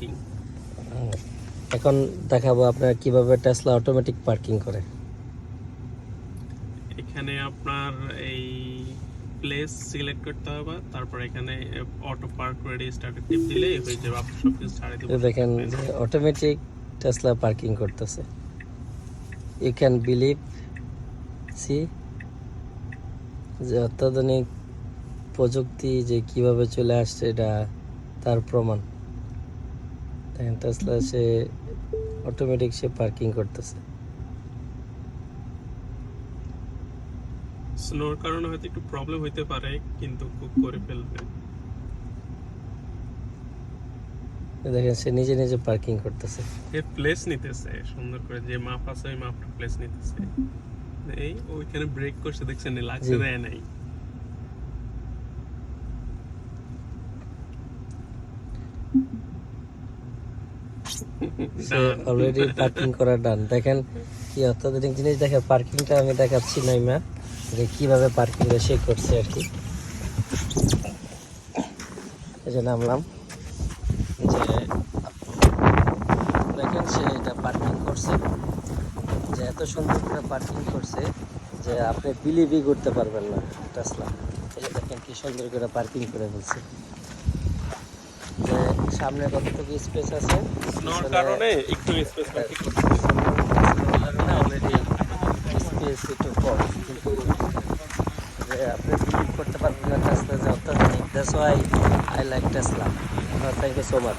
Parking এখন দেখাবো আপনার কীভাবে টেসলা অটোমেটিক পার্কিং করে। এখানে আপনার এই প্লেস সিলেক্ট করতে হবে তারপর এখানে অটো পার্ক রেডি স্টার্ট টিপ দিলেই হয়ে যাবে আপনি সব কিছু ছাড়ে দেবেন দেখেন যে অটোমেটিক টেসলা পার্কিং করতেছে। ইউ ক্যান বিলিভ সি যে অত্যাধুনিক প্রযুক্তি যে কীভাবে চলে আসছে এটা তার প্রমাণ। দেখেন টেসলা সে অটোমেটিক সে পার্কিং করতেছে। স্নোর কারণে হয়তো একটু প্রবলেম হইতে পারে কিন্তু খুব করে ফেলবে। দেখেন সে নিজে নিজে পার্কিং করতেছে। এ প্লেস নিতেছে সুন্দর করে যে মাপ আছে ওই মাপটা প্লেস নিতেছে। এই ওইখানে ব্রেক করছে দেখছেন লাগছে দেয় নাই। সে অলরেডি পার্কিং করা ডান দেখেন কি অত্যাধুনিক জিনিস, দেখে পার্কিংটা আমি দেখাচ্ছি যে কীভাবে পার্কিং সে করছে আর কি। যে নামলাম। যে দেখেন সে এটা পার্কিং করছে। যে এত সুন্দর করে পার্কিং করছে যে আপনি বিলিভই করতে পারবেন না টেসলা দেখেন কি সুন্দর করে পার্কিং করে ফেলছে। সামনে কতটুকু স্পেস আছে? স্নোর কারণে একটু স্পেস অলরেডি স্পেস একটু কম কিন্তু আপনি বিলিভ করতে পারবেন না টেসলা যে অত্যাধুনিক that's why I like Tesla thank you so much